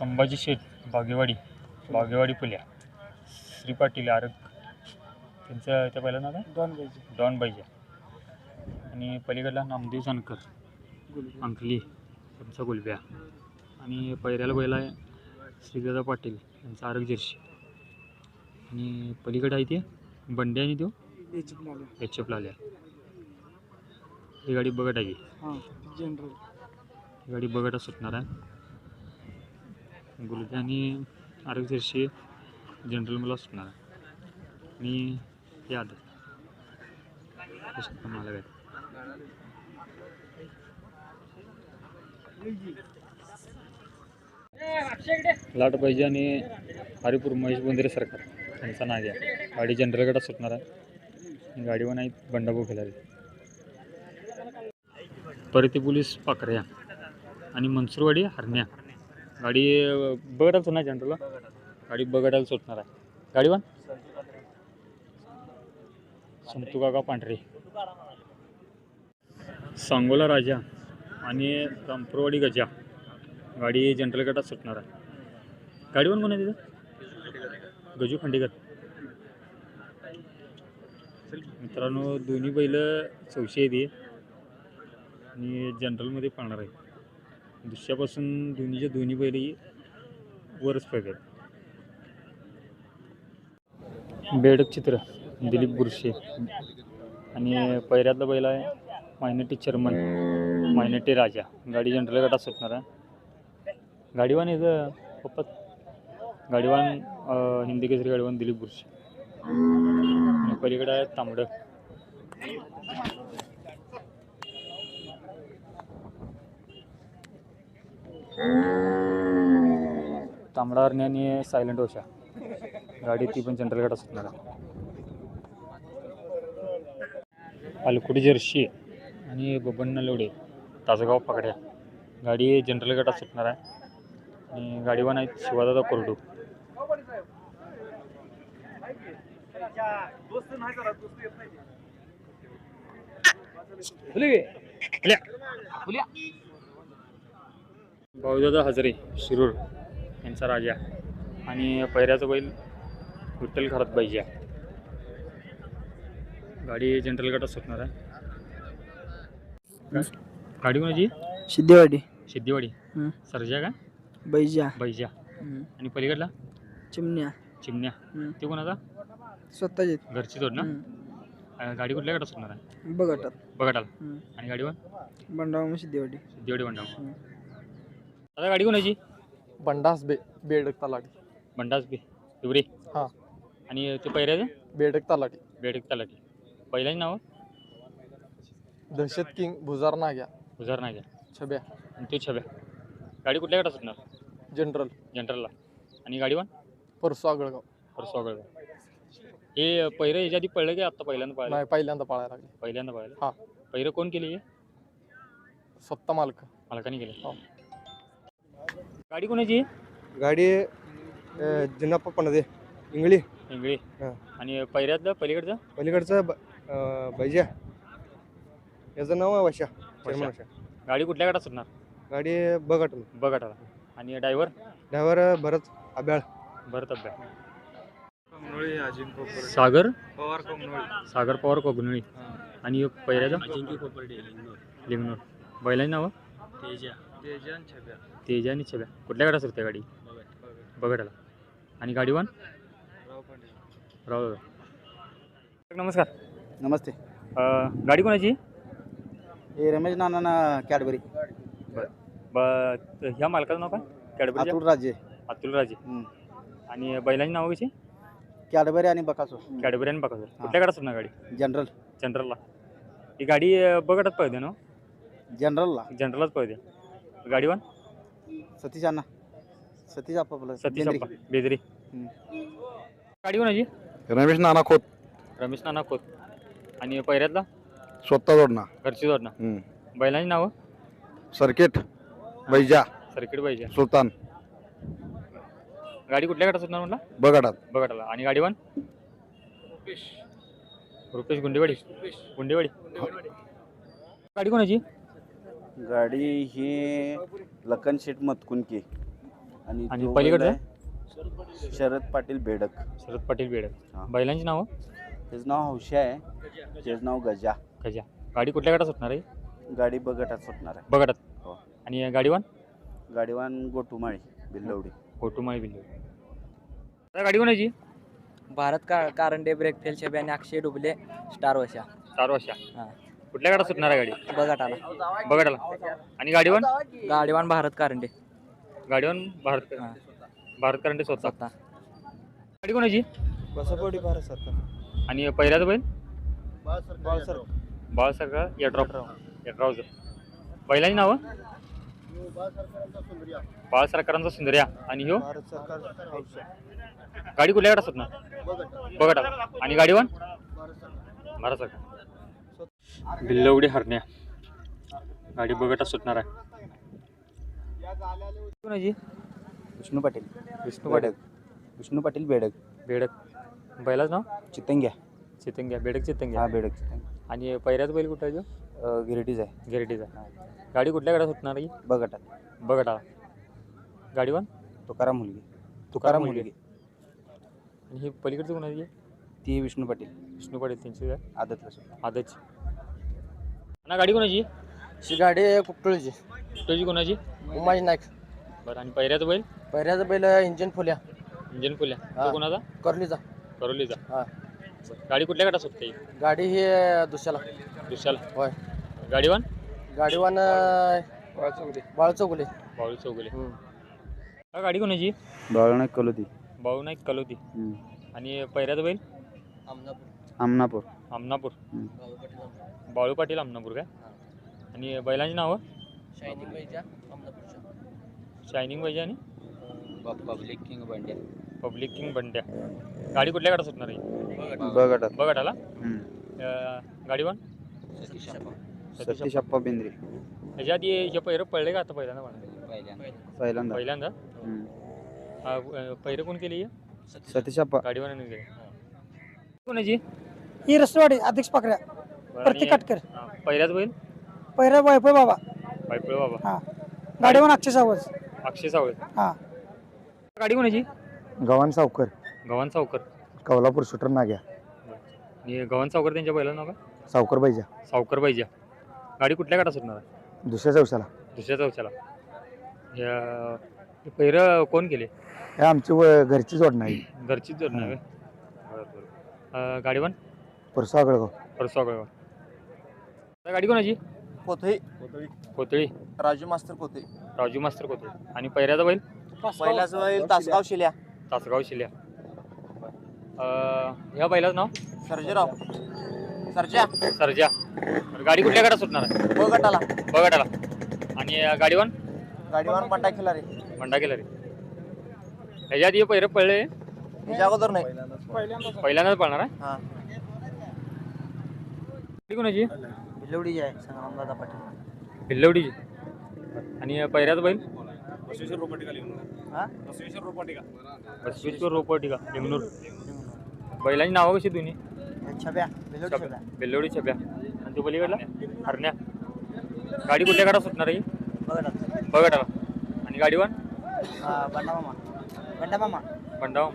संभाजी शेठ बागेवाडी बागेवाडी पुल्या श्री पाटील आरग त्यांचं त्या पहिलं नाव काय? दोन पाहिजे डॉन बाईजा आणि पलीकडला नामदेव जानकर अंकली त्यांचा गुलब्या. आणि पहिल्याला बैला आहे श्रीदादा पाटील यांचा आरग जर्शी. आणि पलीकडे आहे ते बंडे आणि तो एच एफ लाल्या ही गाडी बघत आहे हां जनरल ही गाडी बघत सुटणार आहे. गुलब्या आणि आरग जर्शी जनरल मला सुटणार आहे. आणि शकतं मला काय लाट पाहिजे आणि हरिपूर महेश बोंद्रे सरकार. यांचा नाग आहे गाडी जनरल गटात सुटणार आहे. गाडीवर नाही बंडाभाऊ खेळावी परती पोलीस पाकऱ्या आणि मनसूरवाडी हरण्या. गाडी बगडाल सुटणार जनरलला गाडी बगडाल सुटणार आहे. गाडीवर संतू काका पांढरे. सांगोला राजा आणि रामपूरवाडी गजा गाडी जनरल गटात सुटणार आहे. गाडी वन कोण आहे तिथं? गजू खंडेकर. मित्रांनो दोन्ही बैलं चौशे येते आणि जनरलमध्ये पाळणार आहे. दुसऱ्यापासून दोन्हीच्या दोन्ही बैल ही वरच पाहिजे बेडक चित्र दिलीप बुरशे आणि पैऱ्यातला बैल आहे मायनटी चर्मन मायनटी राजा. गाडी जनरल गटात सुटणार आहे. गाडीवान येतं पप्पा गाडीवान हिंदी केसरी गाडीवान दिलीप बुरशे आणि पलीकडे आहे तांबडं. तांबडा हरणे आणि सायलेंट ओशा. गाडी ती पण जनरल सुटणार आहे. अलकुडी जर्शी आणि बबन नलवडे तासगाव पकड्या. गाडी जनरल गटात सुटणार आहे. आणि गाडीवान आहेत शिवादादा कोरडू. भाऊदादा हजरे शिरूर यांचा राजा. आणि पैऱ्याचा बैल विठ्ठल खरात पाहिजे गाडी जनरल गटात सुटणार आहे. गाडी कोणाची? सिद्धेवाडी. सिद्धीवाडी. हं. सरजा का? बैजा. बैजा. आणि पलीकडला? चिमण्या. चिमण्या. ते कोणाचा? स्वतःचे घरची जोड ना? गाडी कुठल्या गटात सुटणार आहे? बघटात बघाटाल आणि गाडीवर? बंडावा सिद्धेवाडी. सिद्धीवाडी बंडाव आता गाडी कोणाची? बंडास बे बेडक तलाठी. बंडास बे हिवरे. हां. आणि ते पैऱ्याचं बेडक तलाठी. बेडक तलाठी. पहिल्याच नाव? दहशत किंग भुजार नाग्या. हुजार नाही छब्या. आणि ते छब्या. गाडी कुठल्या गटात सुटणार जनरल. जनरलला. आणि गाडीवर परसू आगळगाव. स्वागत हे पहिरं याच्या आधी पळलं की आत्ता पहिल्यांदा पाहिलं नाही पहिल्यांदा पाळायला लागले. पहिल्यांदा पाहिलं हां. पहिरं कोण केली हे? स्वतः मालक. मालकाने केलं. हो. गाडी कोणाची? गाडी जिनाप्पा पणदे इंगळी. इंगळी. हां. आणि पहिऱ्यातलं पलीकडचं? पलीकडचं ब- अं, बैजा याचं नाव आहे वशा चेअरमन वशा. गाडी कुठल्या गटात सुटणार? गाडी बघट बघाटाला. आणि ड्रायव्हर? ड्रायव्हर भरत आब्याळ भरत अभ्या सागर? सागर पवार कोगनळी आणि पहिऱ्याचं लिंगनूर. बैलांची नावं? तेजा. आणि छब्या. कुठल्या गाड्या सुटते गाडी? बघाटाला आणि गाडीवान राव दादा. नमस्कार. नमस्ते. अं, गाडी कोणाची? हे रमेश नाना कॅडबरी. ब ह्या मालकाचं नाव काय? कॅडबरी अतुल राजे. अतुल राजे. आणि बैलांची नावं कशी? कॅडबरी आणि बकासो कॅडबरी आणि बघा कुठल्या गाड्या सुटणार गाडी? जनरल. जनरलला. ही गाडी अं, बघटच पळते ना? जनरलला. जनरलच पळते. गाडीवान सतीश अण्णा. सतीश आपला सतीश बेदरी. हम्म. गाडी कोणाची रमेश नाना खोत. रमेश नाना खोत. आणि पहिऱ्यातला? स्वतः जोडणा. घरची जोडणं. हम्म. बैलांची नावं? सर्किट बैजा सर्किट पाहिजे सुलतान. गाडी कुठल्या गाडा सुटणार म्हटलं? बगाडात. बघाटाला आणि गाडीवान रुपेश. गुंडेवाडी. गुंडेवाडी. गाडी कोणाची? गाडी ही लखन शेठ मतकुंकी आणि आणि तो पलीकडचं? आहे शरद पाटील बेडक. शरद पाटील बेडक. हा. बैलांची नावं? त्याचं नाव हौशी आहे. त्याचं नाव गजा. कशा गाडी कुठल्या गाडात सुटणार आहे? गाडी बगटात सुटणार आहे. बघाटात हो. आणि गाडीवान? गाडीवान गोटुमाळी बिल्लवडी. गोटुमाळी बिल्ली आता गाडी कोणाची? भारत का कारंडे ब्रेक फेल छबी आणि अक्षय डुबले स्टार वशा. चार वर्षा हा. कुठल्या गाडात सुटणार आहे गाडी? बघाटाला आणि गाडीवान? गाडीवान भारत कारंडे. गाडीवान भारत हा. भारत करंटे स्वतः. स्वतः. गाडी कोणाची? बसपोडी भारत सरकार आणि पहिल्याचं बैल? बाळ सर बाळ सरकार यड्रॉप यड्रॉपचं बैलांची नावं? बाळ सरकारांचा सुंदर्या. आणि ह्यो? भारत सरकार गाडी कुठल्या गाडात सुटणार? बघा आणि गाडीवान? भारत सरकार. बिल्लवडी हरण्या. गाडी बघटा सुटणार आहे. कोणाची? विष्णू पाटील. विष्णू पाटील. विष्णू पाटील बेडक. बेडक. बैलाच नाव? चितंग्या. चितंग्या. बेडक चितंग्या. हा बेडक आणि पहिल्याच बैल कुठं आहे तो गिरिटीज आहे. गिरटीचा गाडी कुठल्या गाड्या सुटणार आहे? बघटात बघटा गाडीवान तुकाराम मुलगी. तुकाराम मुलगी. आणि ही पलीकडची कोणाची आहे? ती विष्णू पाटील. विष्णू पाटील त्यांची आदतला सुद्धा आदच ना गाडी कोणाची? ही गाडी कुपटोळीची तुझी कोणाची? उमाजी नाईक. बरं आणि पहिल्याचं बैल? पहिल्याचं बैल इंजिन फुल्या. इंजन फुल्या. हा. तो कोणाचा? करलीचा. करोलीचा. हा. गाडी कुठल्या गाडा सुटते गाडी ही दुसऱ्याला. दुसऱ्याला. होय. गाडीवान? गाडीवान बाळ चौगुले. बावळी चौगुले. हा गाडी कोणाची? बाळ नाही कलोती बाळू नाईक कलोती आणि पहिल्याचं बैल? आमनापूर. आमनापूर. बाळू पाटील आमनापूर काय? आणि बैलांची नावं? शायनिंग पाहिजे आणि? Public king Bandya. Public king Bandya. गाडी कुठल्या गाडा सुटणार आहे? बघटात बघा आला गाडीवान सतीश अप्पा बेंद्रे ह्याच्या आधी हे पहिरं पडले का आता पहिल्यांदा पहिल्यांदा. पहिल्यांदा. पहिरं कोण केली सतीश अप्पा गाडीवानाने केली? कोणाची? ही रसवाडी अध्यक्ष पाकऱ्या बरं, प्रतीक आणि- काटकर. हा, पहिल्याच बैल? पहिला वायफळ बाबा. पायपळ बाबा. हा. गाडीवर अक्षय सावज अक्षय सावळे हा. गाडी कोणाची? गव्हाण सावकर. गव्हाण सावकर. कौलापूर शूटर नाग्या. आणि गव्हाण सावकर त्यांच्या बैलाचं नाव काय? सावकर बैजा. सावकर पाहिजे गाडी कुठल्या गाडा सुटणार आहे? दुसऱ्या चौशाला दुसऱ्या चौच्याला या हे पहिरं कोण केले? हे आमची व- घरची जोड नाही घरचीच जोड नाही बरं बरं. अं, गाडीवान परसू आगळगाव परसवा गाडी कोणाची? कोथळी. कोथळी. राजू मास्तर कोथळी. राजू मास्तर कोथळी. आणि पहिल्याचा बैल? पहिल्याचं बैल तासगाव शिल्या. तासगाव शिल्या. अं, ह्या बैलाचं नाव? सर्जेराव. सर्जा. सरजा. बरं, गाडी कुठल्या गाडा सुटणार आहे? बगटाला बघा आणि अं, गाडीवान गाडीवान पाटा खेळला रे मंडा केला रे ह्याच्या आधी हे पहिरं पडले त्याच्या अगोदर नाही. पहिल्यांदाच पळणार आहे? हा. गाडी कोणाची? भिलवडी आहे संग्रामदादा पाटील. भिल्लवडीची आणि पहिल्याचं बैल? बसवेश्वर रोपवाटिका लिंगनूर बैलांची नावं कशी दोन्ही? छब्या छब्या. बेल्लोडी छब्या. आणि तो पलीकडला? हरण्या. गाडी कुठल्या गाडा सुटणार आहे? बघा बघा आणि गाडीवान बंडा मामा बंडा मामा बंडाव